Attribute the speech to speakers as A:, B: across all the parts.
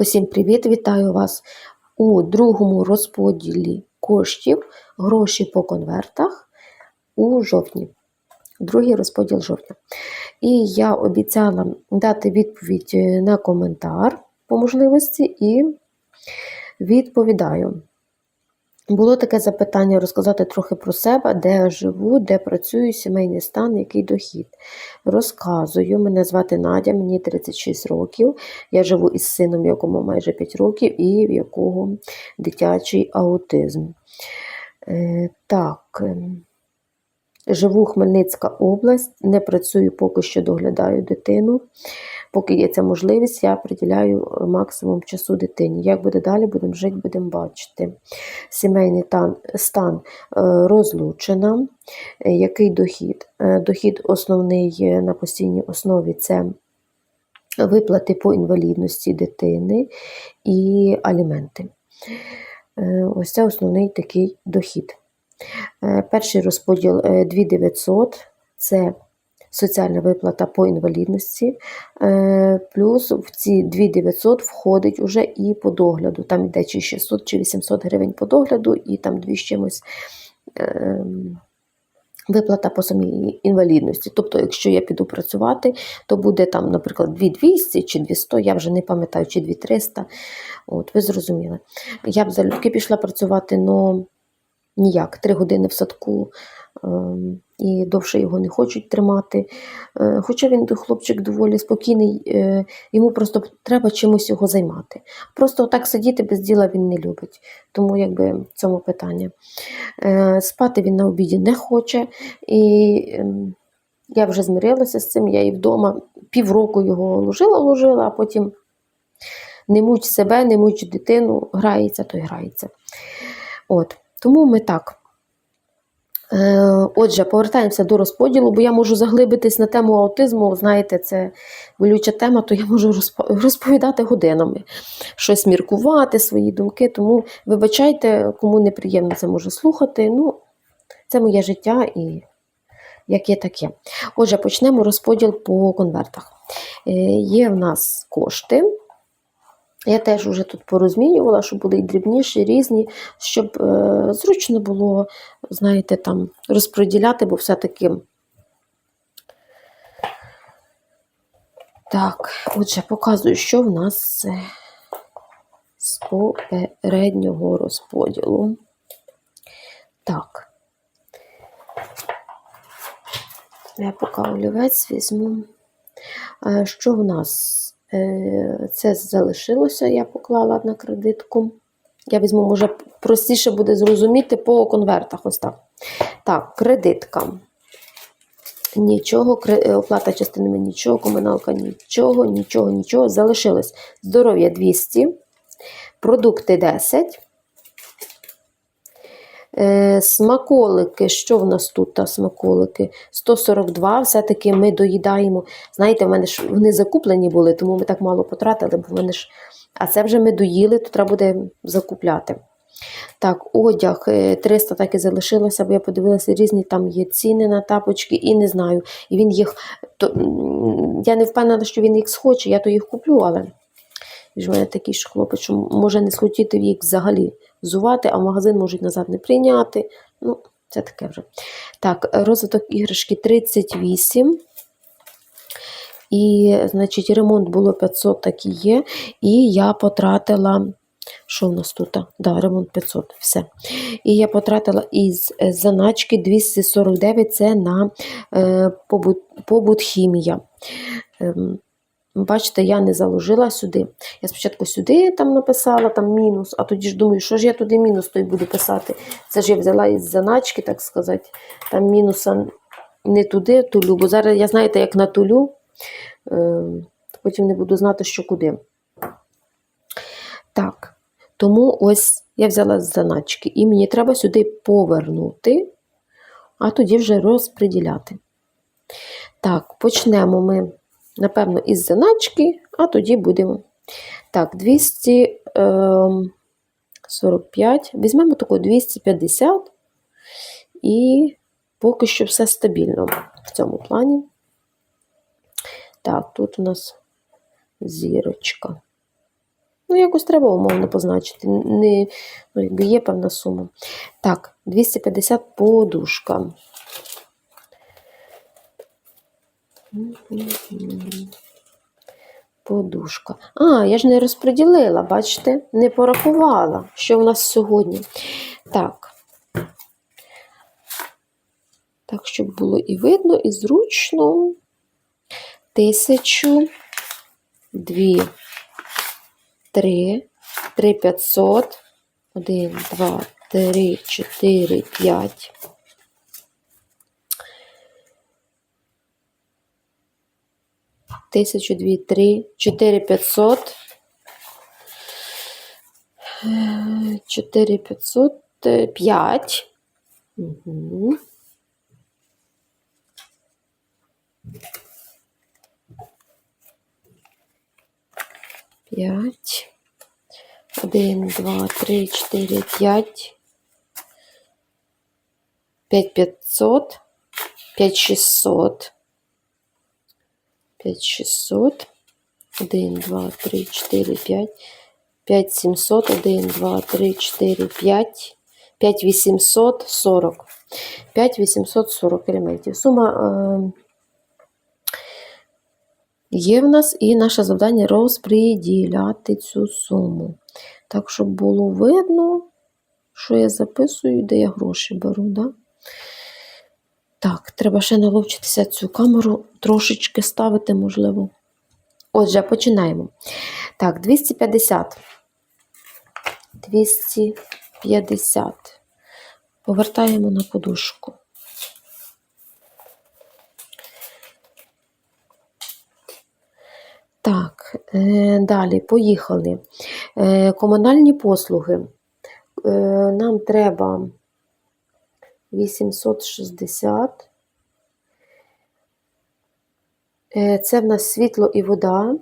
A: Усім привіт! Вітаю вас у другому розподілі коштів гроші по конвертах у жовтні. Другий розподіл жовтня. І я обіцяла дати відповідь на коментар по можливості і відповідаю. Було таке запитання розказати трохи про себе, де я живу, де працюю, сімейний стан, який дохід. Розказую, мене звати Надя, мені 36 років. Я живу із сином, якому майже 5 років, і в якого дитячий аутизм. Е, так, ем, живу Хмельницька область, не працюю, поки що доглядаю дитину. Поки є ця можливість, я приділяю максимум часу дитині. Як буде далі, будемо жити, будемо бачити. Сімейний тан, стан е, розлучена. Е, Який дохід? Е, Дохід основний е, на постійній основі це виплати по інвалідності дитини і аліменти. Е, Ось це основний такий дохід. Е, Перший розподіл е, 2900 це соціальна виплата по інвалідності. Е, Плюс в ці 2900 входить уже і по догляду. Там йде чи 600 чи 800 гривень по догляду, і там дві з чимось. ем, Виплата по самій інвалідності. Тобто, якщо я піду працювати, то буде там, наприклад, 2200 чи 200, я вже не пам'ятаю, чи 2300. От, ви зрозуміли. Я б залюбки пішла працювати, але ніяк. Три години в садку ем, і довше його не хочуть тримати. Е, Хоча він хлопчик доволі спокійний, е, йому просто треба чимось його займати. Просто так сидіти без діла він не любить. Тому якби в цьому питання. Е, Спати він на обіді не хоче. І ем, я вже змирилася з цим, я і вдома півроку його ложила, ложила, а потім не муч себе, не муч дитину, грається, то й грається. От. Тому ми так. Е, Отже, повертаємося до розподілу, бо я можу заглибитись на тему аутизму. Знаєте, це болюча тема, то я можу розповідати годинами, щось міркувати, свої думки. Тому вибачайте, кому неприємно це може слухати. Ну, це моє життя і як є, так. Отже, почнемо розподіл по конвертах. Е, Є в нас кошти. Я теж вже тут порозмінювала, щоб були і дрібніші, різні, щоб е, зручно було, знаєте, там розподіляти, бо все-таки. Так, отже, показую, що в нас з попереднього розподілу. Так. Я поки олівець візьму. Е, Що в нас? Е, Це залишилося, я поклала на кредитку. Я візьму, може, простіше буде зрозуміти по конвертах. Ось так. Так, кредитка. Нічого, е, оплата частинами нічого, комуналка нічого, нічого, нічого. Залишилось здоров'я 200, продукти 10. Е, смаколики, що в нас тут та смаколики? 142, все-таки ми доїдаємо. Знаєте, в мене ж вони закуплені були, тому ми так мало потратили, бо вони ж. А це вже ми доїли, то треба буде закупляти. Так, одяг е, 300 так і залишилося, бо я подивилася, різні там є ціни на тапочки і не знаю. І він їх. То, я не впевнена, що він їх схоче, я то їх куплю, але він ж мене такий ж хлопець, що може не схотіти їх взагалі взувати, а магазин можуть назад не прийняти. Ну, це таке вже. Так, розвиток іграшки 38. І, значить, ремонт було 500, так і є. І я потратила. Що в нас тут? Да, ремонт 500, все. І я потратила із е, заначки 249 це на е, побут, побут хімія. Ем, Бачите, я не заложила сюди. Я спочатку сюди там написала там мінус, а тоді ж думаю, що ж я туди мінус той буду писати. Це ж я взяла із заначки, так сказати. Там мінуса не туди тулю, бо зараз я знаєте, як на тулю, е, потім не буду знати, що куди. Так, тому ось я взяла з заначки, і мені треба сюди повернути, а тоді вже розподіляти. Так, почнемо ми, напевно, із заначки, а тоді будемо. Так, 245. Візьмемо таку 250. І поки що все стабільно в цьому плані. Так, тут у нас зірочка. Ну, якось треба умовно позначити. Не, ну, є певна сума. Так, 250 подушка. Подушка. А, я ж не розподілила, бачите? Не порахувала, що в нас сьогодні. Так. Так, щоб було і видно, і зручно. Тисячу, дві, три, три п'ятсот, один, два, три, чотири, п'ять. Тисячу, дві, три, чотири п'ятсот. Чотири п'ятсот, е, п'ять. П'ять. Один, два, три, чотири, п'ять. П'ять п'ятсот. П'ять шістсот. П'ять шістсот. Один, два, три, чотири, п'ять. П'ять сімсот. Один, два, три, чотири, п'ять. П'ять вісімсот сорок. П'ять елементів. Сума є в нас, і наше завдання розподіляти цю суму. Так, щоб було видно, що я записую, де я гроші беру. Да? Так, треба ще наловчитися цю камеру трошечки ставити, можливо. Отже, починаємо. Так, 250. 250. Повертаємо на подушку. Так, е, далі поїхали. Е, комунальні послуги. Е, нам треба 860. Е, Це в нас світло і вода.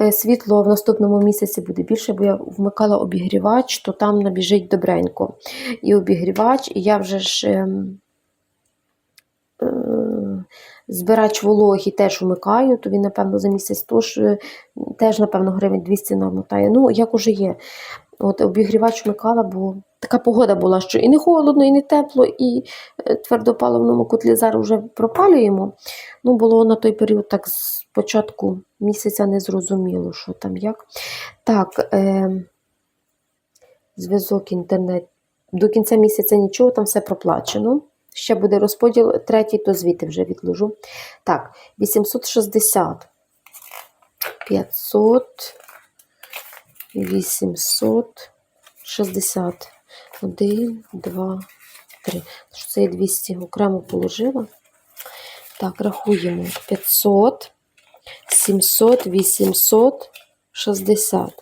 A: Е, Світло в наступному місяці буде більше, бо я вмикала обігрівач, то там набіжить добренько. І обігрівач, і я вже ж ем, е, збирач вологі теж вмикаю, то він, напевно, за місяць тож, е, теж, напевно, гривень 200 намотає. Ну, як уже є. От обігрівач вмикала, бо така погода була, що і не холодно, і не тепло, і е, твердопаливному котлі зараз вже пропалюємо. Ну, було на той період так з початку місяця не зрозуміло, що там як. Так, е, зв'язок інтернет. До кінця місяця нічого, там все проплачено. Ще буде розподіл третій, то звідти вже відложу. Так, 860. 500. 860. 1, 2, 3. Що це я 200 окремо положила. Так, рахуємо. 500, 700, 860.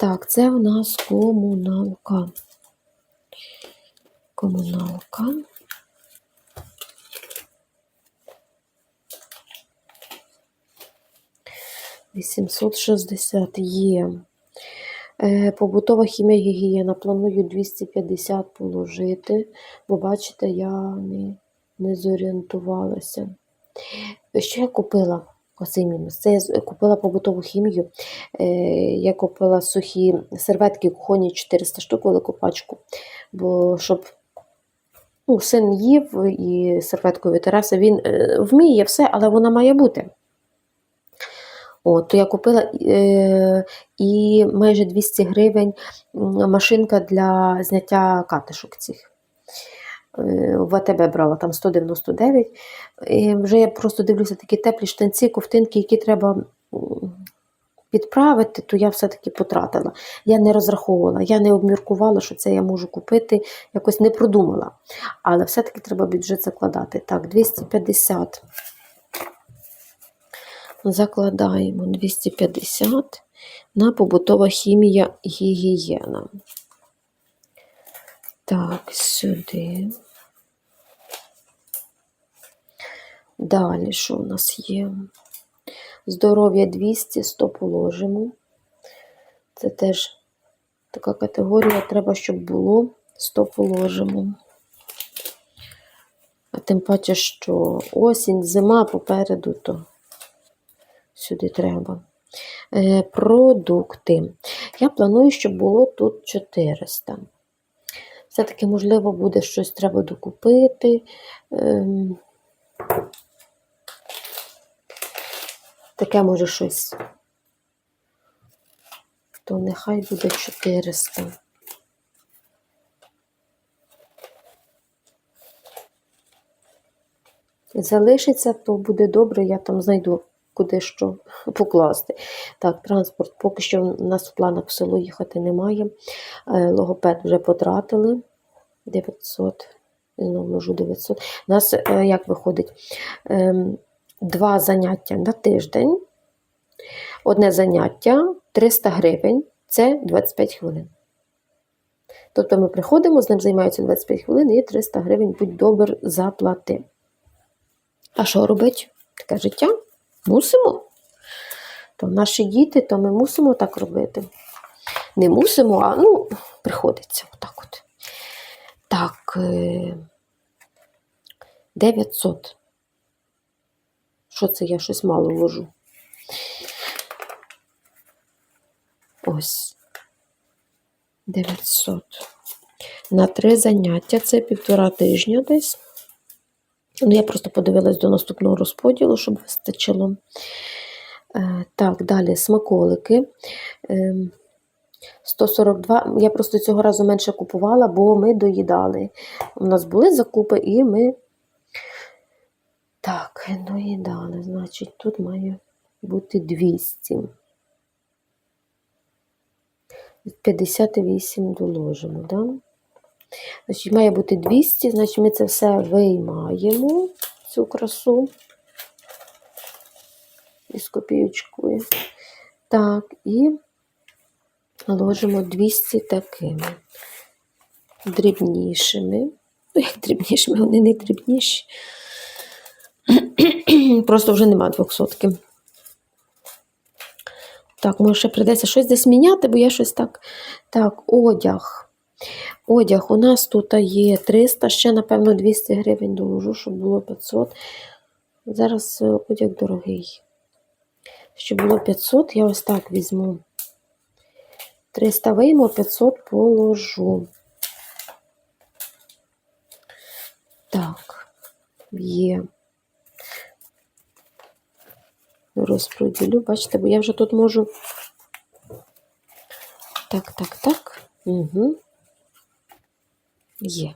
A: Так, це у нас комуналка. Комуналка. Вісімсот шістдесят є. Е, Побутова хімія гігієна. Планую 250 положити, бо бачите, я не, не зорієнтувалася. Що я купила? Оцей мінус. Це я купила побутову хімію. Е, Я купила сухі серветки кухонні 400 штук, велику пачку. Бо щоб ну, син їв і серветкою витирався, він е, вміє все, але вона має бути. От, то я купила е, і майже 200 гривень машинка для зняття катишок цих. Е, В АТБ брала там 199. І вже я просто дивлюся такі теплі штанці, ковтинки, які треба підправити, то я все-таки потратила. Я не розраховувала, я не обміркувала, що це я можу купити, якось не продумала. Але все-таки треба бюджет закладати. Так, 250. Закладаємо 250 на побутова хімія гігієна. Так, сюди. Далі, що у нас є? Здоров'я 200, 100 положимо. Це теж така категорія, треба, щоб було 100 положимо. А тим паче, що осінь, зима попереду, то сюди треба. Е, Продукти. Я планую, щоб було тут 400. Все-таки, можливо, буде щось треба докупити. Ем, Таке може щось. То нехай буде 400. Залишиться, то буде добре, я там знайду куди що покласти. Так, транспорт. Поки що в нас в планах в село їхати немає. Е, Логопед вже потратили 900. Знову можу 900. У нас е, як виходить? Ем, Два заняття на тиждень. Одне заняття 300 гривень це 25 хвилин. Тобто ми приходимо, з ним займаються 25 хвилин і 300 гривень, будь добр, заплати. А що робить? Таке життя? Мусимо. То наші діти, то ми мусимо так робити. Не мусимо, а ну, приходиться отак от. Так, е, 900. Що це я щось мало ввожу? Ось. 900. На три заняття це півтора тижня десь. Ну, я просто подивилась до наступного розподілу, щоб вистачило. Е, так, далі смаколики. Е, 142. Я просто цього разу менше купувала, бо ми доїдали. У нас були закупи, і ми. Так, доїдали. Значить, тут має бути 200. 58 доложимо, да? Значить, має бути 200, значить ми це все виймаємо, цю красу із копійочкою. Так, і ложимо 200 такими дрібнішими. Ну, як дрібнішими, вони не дрібніші. Просто вже нема 200. Так, може ще прийдеться щось десь міняти, бо я щось так. Так, одяг. Одяг у нас тут є 300, ще, напевно, 200 гривень доложу, щоб було 500. Зараз е, одяг дорогий. Щоб було 500, я ось так візьму. 300 вийму, 500 положу. Так, є. Розподілю, бачите, бо я вже тут можу. Так, так, так. Угу. Є.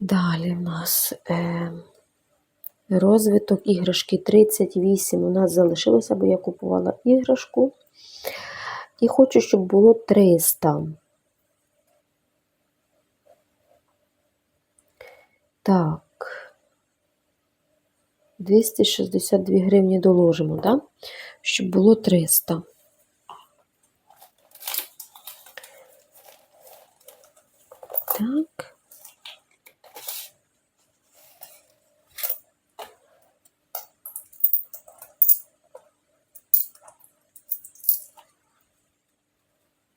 A: Далі в нас е, розвиток іграшки 38 у нас залишилося, бо я купувала іграшку. І хочу, щоб було 300. Так. 262 гривні доложимо, да? щоб було 300. Так.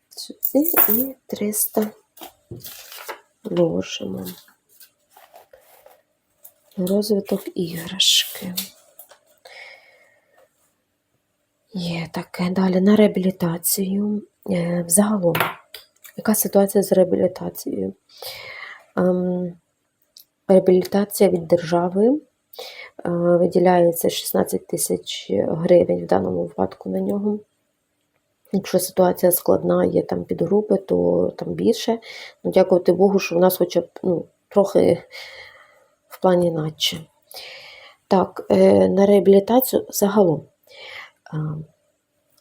A: Сюди і 300 ложимо. Розвиток іграшки. Є таке. Далі на реабілітацію. Е, Взагалом, яка ситуація з реабілітацією? Ем, Реабілітація від держави е, виділяється 16 тисяч гривень в даному випадку на нього. Якщо ситуація складна, є там підгрупи, то там більше. Ну, Дякувати Богу, що в нас хоча б ну, трохи в плані наче. Так, е, на реабілітацію загалом.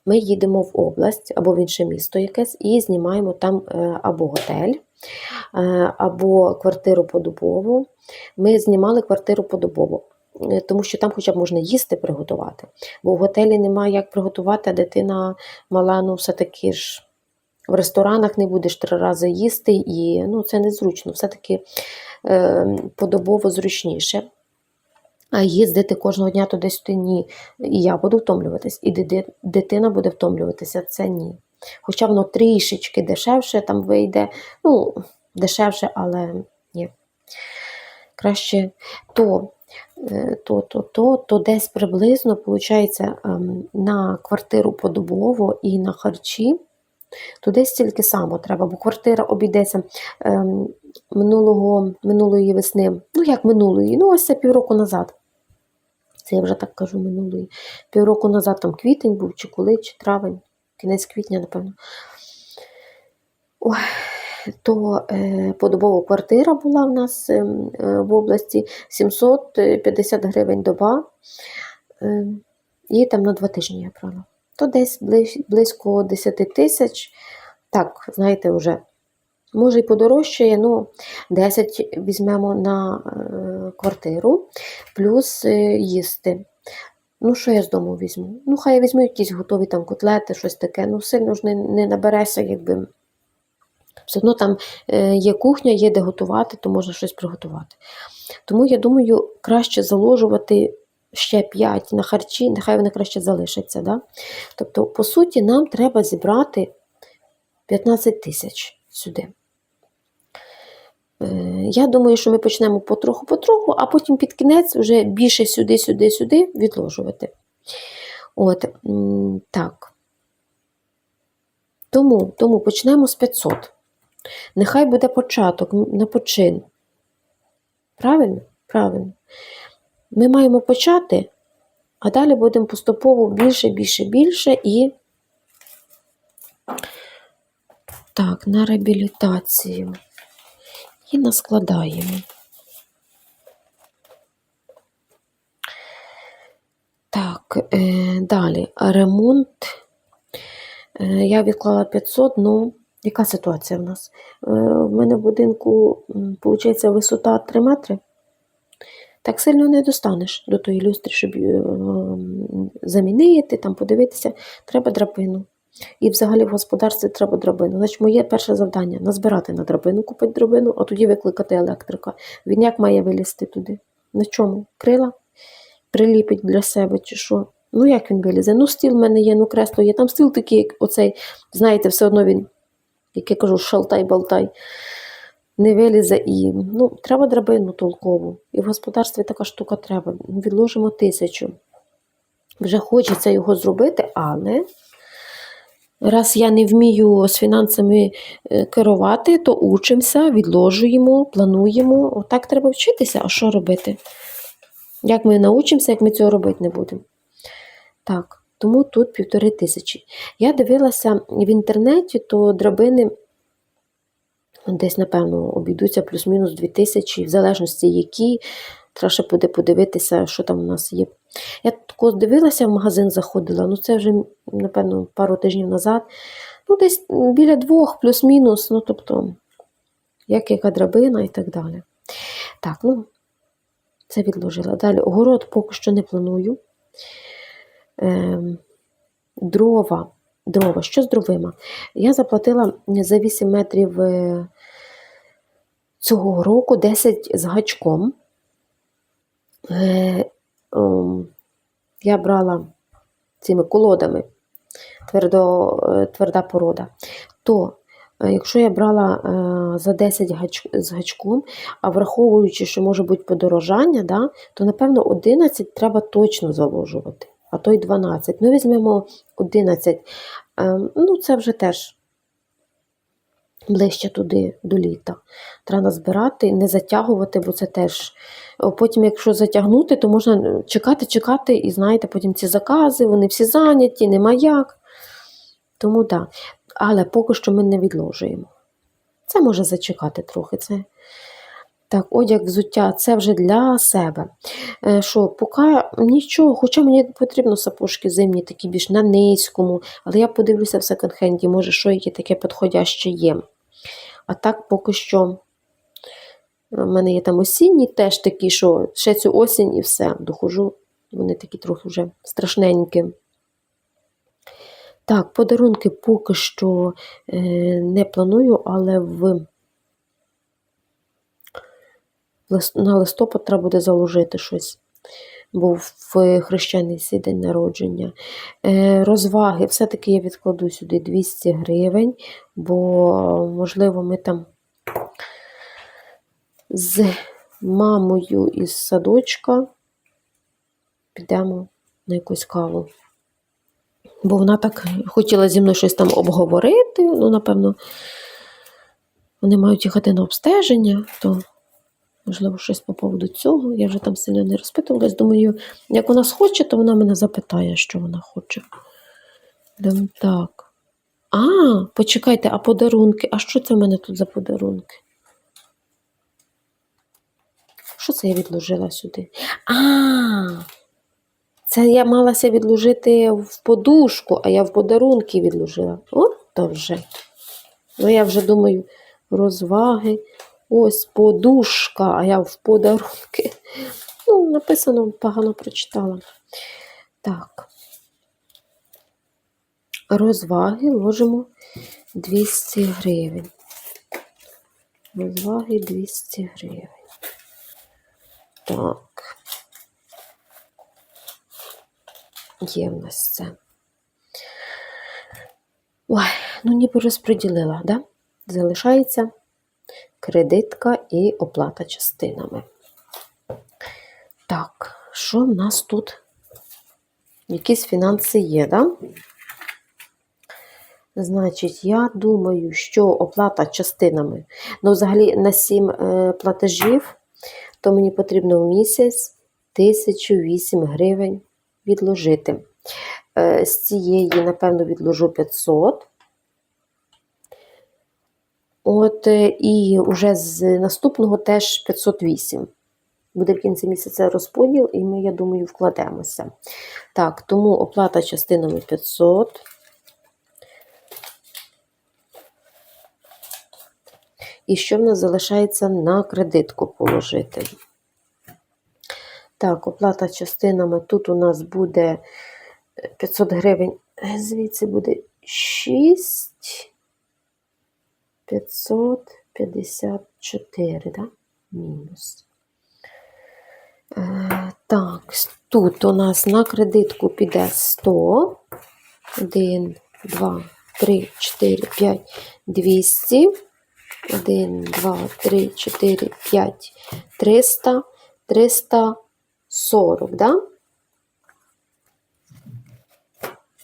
A: Ми їдемо в область або в інше місто якесь і знімаємо там е, або готель, е, або квартиру подобово. Ми знімали квартиру подобово, е, тому що там хоча б можна їсти приготувати. Бо в готелі немає як приготувати, а дитина мала, ну все-таки ж. В ресторанах не будеш три рази їсти, і ну, це незручно. Все-таки е, подобово зручніше. А їздити кожного дня туди-сюди ні. І я буду втомлюватись, і дитина буде втомлюватися, це ні. Хоча воно трішечки дешевше там вийде, ну, дешевше, але ні. Краще. То е, то, то, то, то десь приблизно, виходить, на квартиру подобово і на харчі, то десь тільки само треба, бо квартира обійдеться ем, минулого, минулої весни. Ну, як минулої? Ну, ось це півроку назад. Це я вже так кажу минулої. Півроку назад там квітень був, чи коли, чи травень, кінець квітня, напевно. Ой, то е, подобова квартира була в нас е, е, в області 750 гривень доба. Е, і там на два тижні я брала. То десь близько 10 тисяч. Так, знаєте, вже. Може і подорожчає, ну 10 візьмемо на е, квартиру, плюс е, їсти. Ну, що я з дому візьму? Ну, хай я візьму якісь готові там котлети, щось таке. Ну, сильно ж не, не набереся, якби. Все одно там е, є кухня, є де готувати, то можна щось приготувати. Тому я думаю, краще заложувати ще 5 на харчі, нехай вони краще залишаться. Да? Тобто, по суті, нам треба зібрати 15 тисяч сюди. Е, Я думаю, що ми почнемо потроху-потроху, а потім під кінець вже більше сюди, сюди, сюди відложувати. От, так. Тому, тому почнемо з 500. Нехай буде початок на почин. Правильно? Правильно. Ми маємо почати, а далі будемо поступово більше, більше, більше і. Так, на реабілітацію. І наскладаємо. Так, е, далі. Ремонт. Е, я відклала 500, ну, яка ситуація в нас? Е, в мене в будинку, виходить, висота 3 метри. Так сильно не достанеш до тої люстри, щоб е, замінити, там подивитися, треба драбину. І взагалі в господарстві треба драбину. Значить, моє перше завдання назбирати на драбину, купити драбину, а тоді викликати електрика. Він як має вилізти туди? На чому? Крила? Приліпить для себе чи що? Ну, як він вилізе? Ну, стіл в мене є, ну кресло є. Там стіл такий, як оцей, знаєте, все одно він, як я кажу, шалтай-балтай. Не вилізе і ну, треба драбину толкову. І в господарстві така штука треба. Відложимо тисячу. Вже хочеться його зробити, але раз я не вмію з фінансами е, керувати, то учимося, відложуємо, плануємо. Отак треба вчитися, а що робити? Як ми научимося, як ми цього робити не будемо? Так, тому тут півтори тисячі. Я дивилася в інтернеті, то драбини десь, напевно, обійдуться плюс-мінус 2 тисячі, в залежності які. Треба ще буде подивитися, що там у нас є. Я тако дивилася в магазин, заходила, ну це вже, напевно, пару тижнів назад. Ну, десь біля двох, плюс-мінус, ну, тобто, як яка драбина і так далі. Так, ну, це відложила. Далі, огород поки що не планую. Ем, дрова. Дрова. Що з дровима? Я заплатила за 8 метрів е, цього року 10 з гачком. Е, ем, я брала цими колодами твердо, е, тверда порода. То, е, якщо я брала за 10 гач, з гачком, а враховуючи, що може бути подорожання, да, то, напевно, 11 треба точно заложувати, а то й 12. Ну, візьмемо 11. Ем, ну, це вже теж ближче туди до літа. Треба назбирати, не затягувати, бо це теж. Потім, якщо затягнути, то можна чекати, чекати, і знаєте, потім ці закази, вони всі зайняті, нема як. Тому так. Да. Але поки що ми не відложуємо. Це може зачекати трохи. Це. Так, одяг, взуття це вже для себе. Е, Що, поки нічого, хоча мені потрібно сапожки зимні, такі більш на низькому, але я подивлюся в секонд-хенді, може, що яке таке підходяще є. А так поки що у мене є там осінні, теж такі, що ще цю осінь і все, дохожу. Вони такі трохи вже страшненькі. Так, подарунки поки що е, не планую, але в на листопад треба буде заложити щось. Був в хрещений день народження. Е, розваги, все-таки я відкладу сюди 200 гривень, бо, можливо, ми там з мамою із садочка підемо на якусь каву. Бо вона так хотіла зі мною щось там обговорити. Ну, напевно, вони мають їхати на обстеження, то, можливо, щось по поводу цього. Я вже там сильно не розпитувалась. Думаю, як вона схоче, то вона мене запитає, що вона хоче. Дам так. А, почекайте, а подарунки? А що це в мене тут за подарунки? Що це я відложила сюди? А, це я малася відложити в подушку, а я в подарунки відложила. От то вже. Ну, я вже думаю, розваги. Ось подушка, а я в подарунки. Ну, написано, погано прочитала. Так. Розваги ложимо 200 гривень. Розваги 200 гривень. Так. Є в нас це. Ой, ну ніби розподілила, да? Залишається кредитка і оплата частинами. Так, що в нас тут? Якісь фінанси є, да? Значить, я думаю, що оплата частинами, ну, взагалі на 7 е, платежів, то мені потрібно в місяць 1008 гривень відложити. Е, з цієї, напевно, відложу 500. От, е, і вже з наступного теж 508. Буде в кінці місяця розподіл, і ми, я думаю, вкладемося. Так, тому оплата частинами 500. І що в нас залишається на кредитку положити? Так, оплата частинами. Тут у нас буде 500 гривень, е, звідси буде 6 554, да? Мінус. Е, так, тут у нас на кредитку піде 100. 1, 2, 3, 4, 5, 200. 1, 2, 3, 4, 5, 300, 340, да?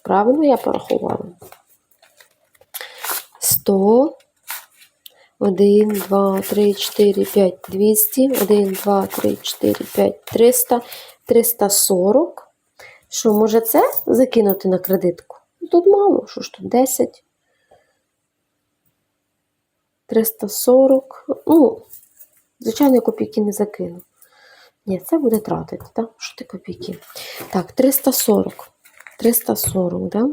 A: Правильно я порахувала? 100, 1, 2, 3, 4, 5, 200, 1, 2, 3, 4, 5, 300, 340. Що, може це закинути на кредитку? Тут мало, що ж тут 10. 340. Ну, звичайно, я копійки не закину. Ні, це буде тратити, так? Що ти копійки? Так, 340. 340, да?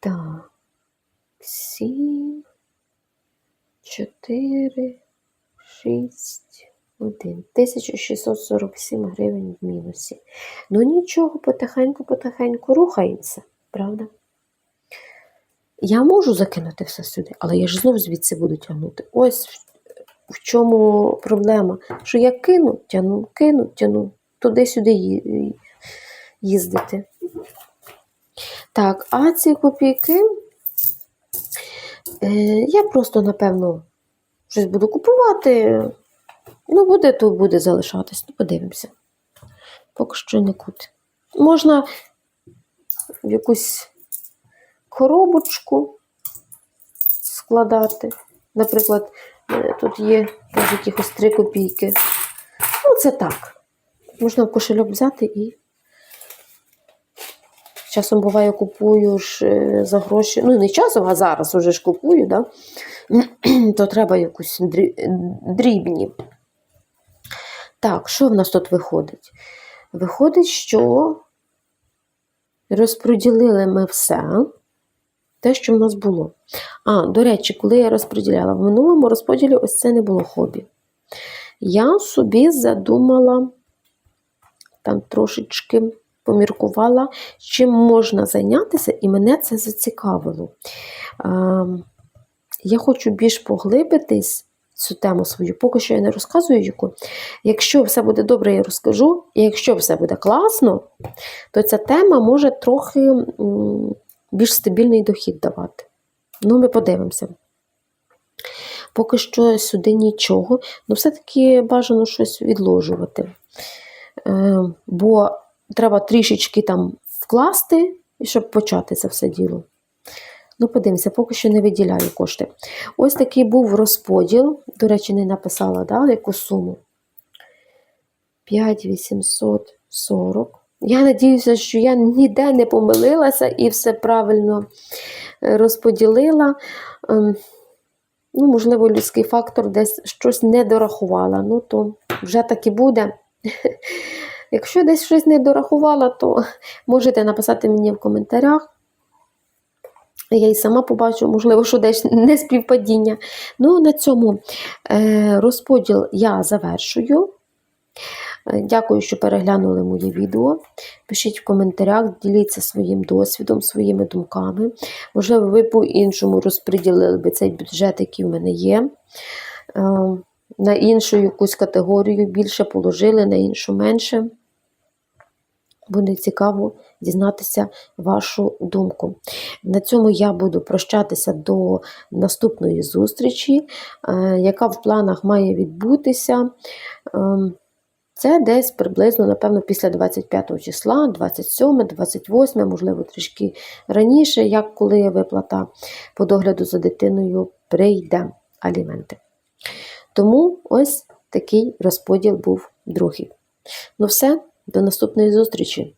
A: Так. 7, 4, 6, 1. 1647 гривень в мінусі. Ну нічого, потихеньку-потихеньку рухається, правда? Я можу закинути все сюди, але я ж знову звідси буду тягнути. Ось в- чому проблема. Що я кину, тяну, кину, тяну, туди-сюди їздити. Так, а ці копійки я просто, напевно, щось буду купувати. Ну, буде, то буде залишатись. Ну, подивимося. Поки що нікуди. Можна в якусь коробочку складати. Наприклад, е, тут є якихось 3 копійки. Ну, це так. Можна в кошельок взяти і. Часом буває, купую ж е, за гроші. Ну, не часом, а зараз уже ж купую, да? то треба якусь дрібні. Так, що в нас тут виходить? Виходить, що розподілили ми все, те, що в нас було. А, до речі, коли я розподіляла, в минулому розподілі ось це не було хобі. Я собі задумала, там трошечки поміркувала, чим можна зайнятися, і мене це зацікавило. Я хочу більш поглибитись цю тему свою, поки що я не розказую яку. Якщо все буде добре, я розкажу. І якщо все буде класно, то ця тема може трохи більш стабільний дохід давати. Ну, ми подивимося. Поки що сюди нічого, ну все-таки бажано щось відложувати. Е, бо треба трішечки там вкласти, щоб почати це все діло. Ну, подивимося, поки що не виділяю кошти. Ось такий був розподіл. До речі, не написала, да, яку суму. 5840. Я надіюся, що я ніде не помилилася і все правильно е, розподілила. Ем, Ну, можливо, людський фактор десь щось не дорахувала. Ну, то вже так і буде. Якщо десь щось не дорахувала, то можете написати мені в коментарях. Я і сама побачу, можливо, що десь не співпадіння. Ну, на цьому е, розподіл я завершую. Е, Дякую, що переглянули моє відео. Пишіть в коментарях, діліться своїм досвідом, своїми думками. Можливо, ви по-іншому розподілили би цей бюджет, який в мене є. На іншу якусь категорію більше положили, на іншу менше. Буде цікаво дізнатися вашу думку. На цьому я буду прощатися до наступної зустрічі, е, яка в планах має відбутися. Ем, Це десь приблизно, напевно, після 25 числа, 27, 28, можливо, трішки раніше, як коли виплата по догляду за дитиною прийде аліменти. Тому ось такий розподіл був другий. Ну все, до наступної зустрічі!